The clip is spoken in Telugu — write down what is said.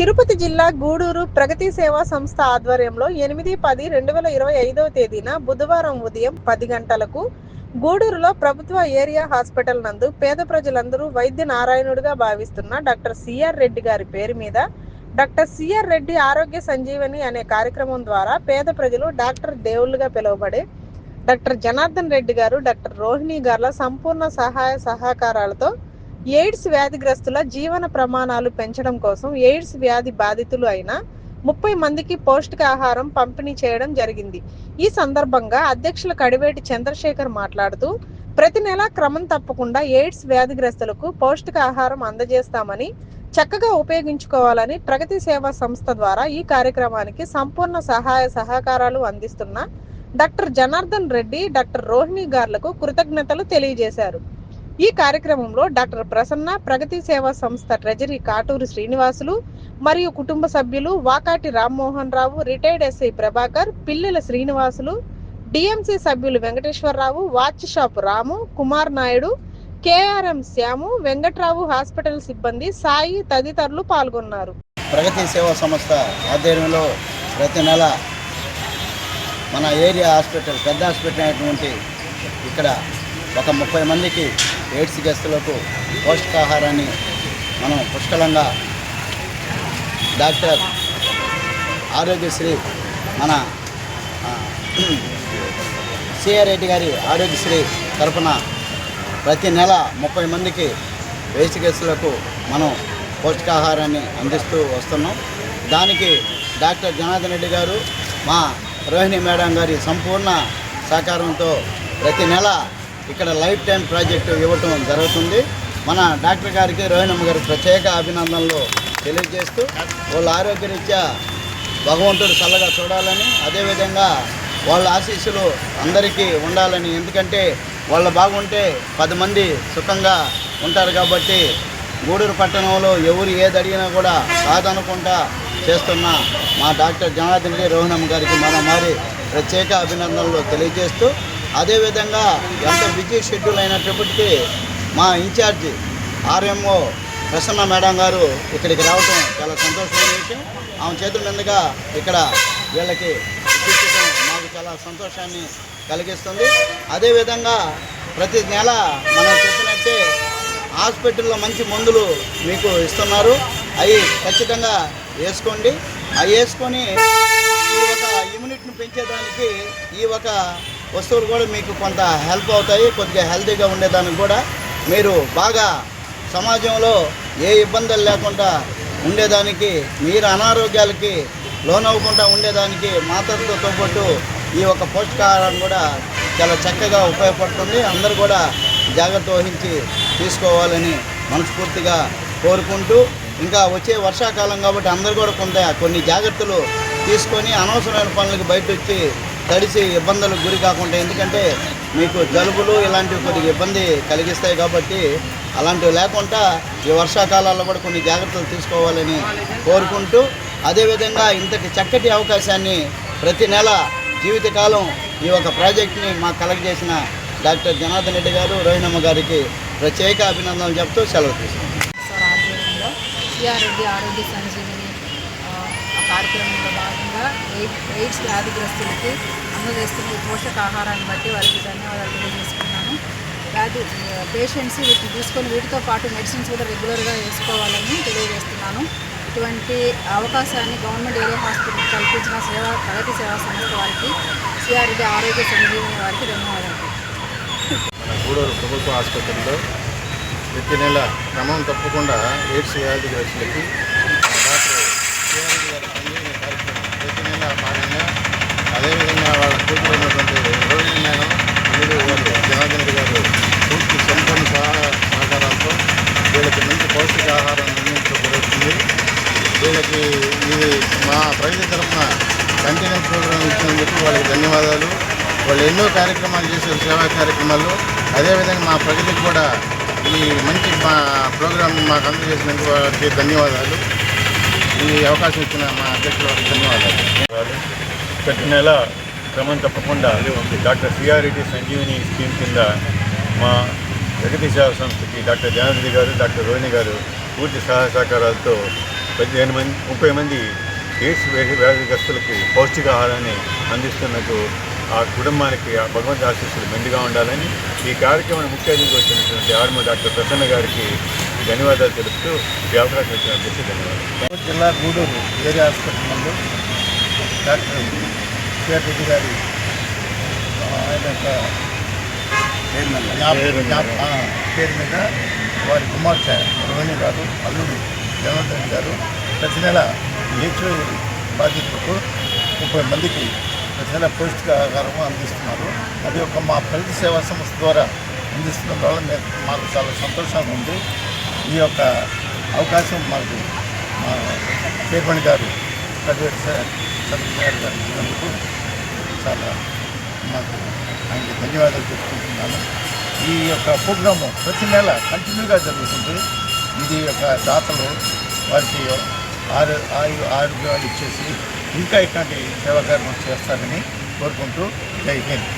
తిరుపతి జిల్లా గూడూరు ప్రగతి సేవా సంస్థ ఆధ్వర్యంలో ఎనిమిది పది రెండు వేల ఇరవై ఐదవ తేదీన బుధవారం ఉదయం పది గంటలకు గూడూరులో ప్రభుత్వ ఏరియా హాస్పిటల్ నందు పేద ప్రజలందరూ వైద్య నారాయణుడిగా భావిస్తున్న డాక్టర్ సిఆర్ రెడ్డి గారి పేరు మీద డాక్టర్ సిఆర్ రెడ్డి ఆరోగ్య సంజీవని అనే కార్యక్రమం ద్వారా పేద ప్రజలు డాక్టర్ దేవుళ్ళుగా పిలువబడే డాక్టర్ జనార్దన్ రెడ్డి గారు డాక్టర్ రోహిణి గార్ల సంపూర్ణ సహాయ సహకారాలతో ఎయిడ్స్ వ్యాధిగ్రస్తుల జీవన ప్రమాణాలు పెంచడం కోసం ఎయిడ్స్ వ్యాధి బాధితులు అయిన ముప్పై మందికి పౌష్టికాహారం పంపిణీ చేయడం జరిగింది. ఈ సందర్భంగా అధ్యక్షులు కడివేటి చంద్రశేఖర్ మాట్లాడుతూ ప్రతి నెల క్రమం తప్పకుండా ఎయిడ్స్ వ్యాధిగ్రస్తులకు పౌష్టికాహారం అందజేస్తామని చక్కగా ఉపయోగించుకోవాలని ప్రగతి సేవా సంస్థ ద్వారా ఈ కార్యక్రమానికి సంపూర్ణ సహాయ సహకారాలు అందిస్తున్న డాక్టర్ జనార్దన్ రెడ్డి డాక్టర్ రోహిణి గార్లకు కృతజ్ఞతలు తెలియజేశారు. ఈ కార్యక్రమంలో డాక్టర్ ప్రసన్న ప్రగతి సేవా సంస్థ ట్రెజరీ కాటూరు శ్రీనివాసులు మరియు కుటుంబ సభ్యులు Vakati Rammohan Rao retired SI Prabhakar Pillela Srinivasulu DMC సభ్యులు Venkateswararao watch shop Ramu Kumar Naidu KRM Shyamu Venkatrao hospital సిబ్బంది సాయి తదితరులు పాల్గొన్నారు. ప్రగతి సేవా సంస్థ ఆధ్వర్యంలో ప్రతి నెల మన ఏరియా హాస్పిటల్ పెద్ద హాస్పిటల్ అయినటువంటి ఇక్కడ ఒక ముప్పై మందికి ఎయిడ్స్ గెస్టులకు పౌష్టికాహారాన్ని మనం పుష్కలంగా డాక్టర్ ఆరోగ్యశ్రీ మన సిఆర్ రెడ్డి గారి ఆరోగ్యశ్రీ తరఫున ప్రతి నెల ముప్పై మందికి వేస్ట్ గెస్టులకు మనం పౌష్టికాహారాన్ని అందిస్తూ వస్తున్నాం. దానికి డాక్టర్ జనార్దన్ రెడ్డి గారు మా రోహిణి మేడం గారి సంపూర్ణ సహకారంతో ప్రతి నెల ఇక్కడ లైఫ్ టైం ప్రాజెక్టు ఇవ్వటం జరుగుతుంది. మన డాక్టర్ గారికి రోహిణమ్మ గారికి ప్రత్యేక అభినందనలు తెలియజేస్తూ వాళ్ళ ఆరోగ్యరీత్యా భగవంతుడు చల్లగా చూడాలని అదేవిధంగా వాళ్ళ ఆశీస్సులు అందరికీ ఉండాలని. ఎందుకంటే వాళ్ళు బాగుంటే పది మంది సుఖంగా ఉంటారు కాబట్టి గూడూరు పట్టణంలో ఎవరు ఏది అడిగినా కూడా కాదనుకుంటా చేస్తున్న మా డాక్టర్ జనార్దన్ రెడ్డి రోహిణమ్మ గారికి మన మారి ప్రత్యేక అభినందనలు తెలియజేస్తూ అదేవిధంగా ఎంత బిజీ షెడ్యూల్ అయినప్పటికీ మా ఇన్ఛార్జి ఆర్ఎంఓ ప్రసన్న మేడం గారు ఇక్కడికి రావటం చాలా సంతోషమైన విషయం. ఆమె చేతుల మీదుగా ఇక్కడ వీళ్ళకి ఇప్పించడం మాకు చాలా సంతోషాన్ని కలిగిస్తుంది. అదేవిధంగా ప్రతి నెల మనం చెప్పినట్టే హాస్పిటల్లో మంచి మందులు మీకు ఇస్తున్నారు. అవి ఖచ్చితంగా వేసుకోండి. అవి వేసుకొని ఈ ఒక ఇమ్యూనిటీని పెంచేదానికి ఈ ఒక వస్తువులు కూడా మీకు కొంత హెల్ప్ అవుతాయి కొద్దిగా హెల్తీగా ఉండేదానికి కూడా. మీరు బాగా సమాజంలో ఏ ఇబ్బందులు లేకుండా ఉండేదానికి మీరు అనారోగ్యాలకి లోనవ్వకుండా ఉండేదానికి మాతలతో పాటు ఈ ఒక పోషకాహారం కూడా చాలా చక్కగా ఉపయోగపడుతుంది. అందరూ కూడా జాగ్రత్త వహించి తీసుకోవాలని మనస్ఫూర్తిగా కోరుకుంటూ ఇంకా వచ్చే వర్షాకాలం కాబట్టి అందరూ కూడా కొంత కొన్ని జాగ్రత్తలు తీసుకొని అనవసరమైన పనులకు బయట వచ్చి తడిసి ఇబ్బందులకు గురి కాకుండా ఎందుకంటే మీకు జలుబులు ఇలాంటివి కొద్దిగా ఇబ్బంది కలిగిస్తాయి కాబట్టి అలాంటివి లేకుండా ఈ వర్షాకాలాల్లో కూడా కొన్ని జాగ్రత్తలు తీసుకోవాలని కోరుకుంటూ అదేవిధంగా ఇంతటి చక్కటి అవకాశాన్ని ప్రతి నెల జీవితకాలం ఈ ఒక ప్రాజెక్ట్ని మాకు కలెక్ట్ చేసిన డాక్టర్ జనార్దన్ రెడ్డి గారు రోహిణమ్మ గారికి ప్రత్యేక అభినందనలు చెప్తూ సెలవు తీసుకున్నాం సార్ ఆధ్వర్యంలో సిఆర్ రెడ్డి ఆరోగ్య సంజీవిని ఆ, ఆ కార్యక్రమంలో భాగంగా ఎయిడ్ ఎయిడ్స్ వ్యాధిగ్రస్తులకి అందజేస్తున్న ఈ పోషకాహారాన్ని బట్టి వారికి ధన్యవాదాలు తెలియజేసుకున్నాను వ్యాధి పేషెంట్స్ వీటిని తీసుకొని వీటితో పాటు మెడిసిన్స్ కూడా రెగ్యులర్గా వేసుకోవాలని తెలియజేస్తున్నాను. ఇటువంటి అవకాశాన్ని గవర్నమెంట్ ఏరియా హాస్పిటల్ కల్పించిన సేవా ప్రగతి సేవా సంస్థ వారికి సిఆర్డి ఆరోగ్య సంజీవిని వారికి ధన్యవాదాలు. గూడూరు ప్రభుత్వ ఆసుపత్రిలో ప్రతి నెల క్రమం తప్పకుండా ఎయిడ్స్ వ్యాధిగ్రస్తులకి డాక్టర్ శివారెడ్డి గారి సంజీవని కార్యక్రమం ప్రతి నెల భాగంగా అదేవిధంగా వాళ్ళ కూతురు ఉన్నటువంటి రోహిణి మేడం మీరు వాళ్ళు జనార్దన్ రెడ్డి గారు పూర్తి సంపూర్ణ సహకారాలతో వీళ్ళకి మంచి పౌష్టికాహారం అందించడం జరుగుతుంది వీళ్ళకి ఇది మా ప్రజల తరఫున కంటిన్యూస్ ప్రోగ్రాం ఇచ్చినందుకు వాళ్ళకి ధన్యవాదాలు. వాళ్ళు ఎన్నో కార్యక్రమాలు చేశారు సేవా కార్యక్రమాలు అదేవిధంగా మా ప్రజలకు కూడా ఈ మంచి మా ప్రోగ్రాం మాకు అందజేసినందుకు వారికి ధన్యవాదాలు. ఈ అవకాశం ఇచ్చిన మా అధ్యక్షుల ధన్యవాదాలు. ప్రతి నెల క్రమం తప్పకుండా డాక్టర్ సిఆర్ఈటీ సంజీవిని స్కీమ్ కింద మా ప్రగతి సేవా సంస్థకి డాక్టర్ జనార్దన్ గారు డాక్టర్ రోహిణి గారు పూర్తి సహాయ సహకారాలతో పదిహేను మంది ముప్పై మంది ఎయిడ్స్ వ్యాధి వ్యాధిగ్రస్తులకి పౌష్టికాహారాన్ని అందిస్తున్నట్టు ఆ కుటుంబానికి ఆ భగవంతు ఆశీస్సులు మెండుగా ఉండాలని ఈ కార్యక్రమం ముఖ్య అతిథిగా వచ్చినటువంటి ఆర్మో డాక్టర్ ప్రసన్న గారికి ధన్యవాదాలు తెలుపుతూ ఈ అవకాశం ఇచ్చినందుకు ధన్యవాదాలు. జిల్లా Gudur area hospital doctor KR Reddy గారి ఆయన యొక్క పేరు మీద వారి కుమార్తె రోహిణి గారు అల్లుడు రెడ్డి గారు ప్రతి నెల హెచ్ఐ బాధితులకు ముప్పై మందికి ప్రతి నెల పౌష్టికాహారం అందిస్తున్నారు. అది ఒక మా ప్రగతి సేవా సంస్థ ద్వారా అందిస్తున్న వల్ల మాకు చాలా సంతోషంగా ఉంది. ఈ యొక్క అవకాశం మాకు మా చైర్మన్ గారు చదివేటి చంద్రబాబు గారు చాలా మాకు ఆయనకి ధన్యవాదాలు చెప్పుకుంటున్నాను ఈ యొక్క ప్రోగ్రాము ప్రతి నెల కంటిన్యూగా జరుగుతుంది. ఇది యొక్క దాతలు వారికి ఆరు ఆయు ఆరోగ్యాలు ఇచ్చేసి ఇంకా ఇట్లాంటి సేవా కార్యక్రమం చేస్తారని కోరుకుంటూ జై హింద్.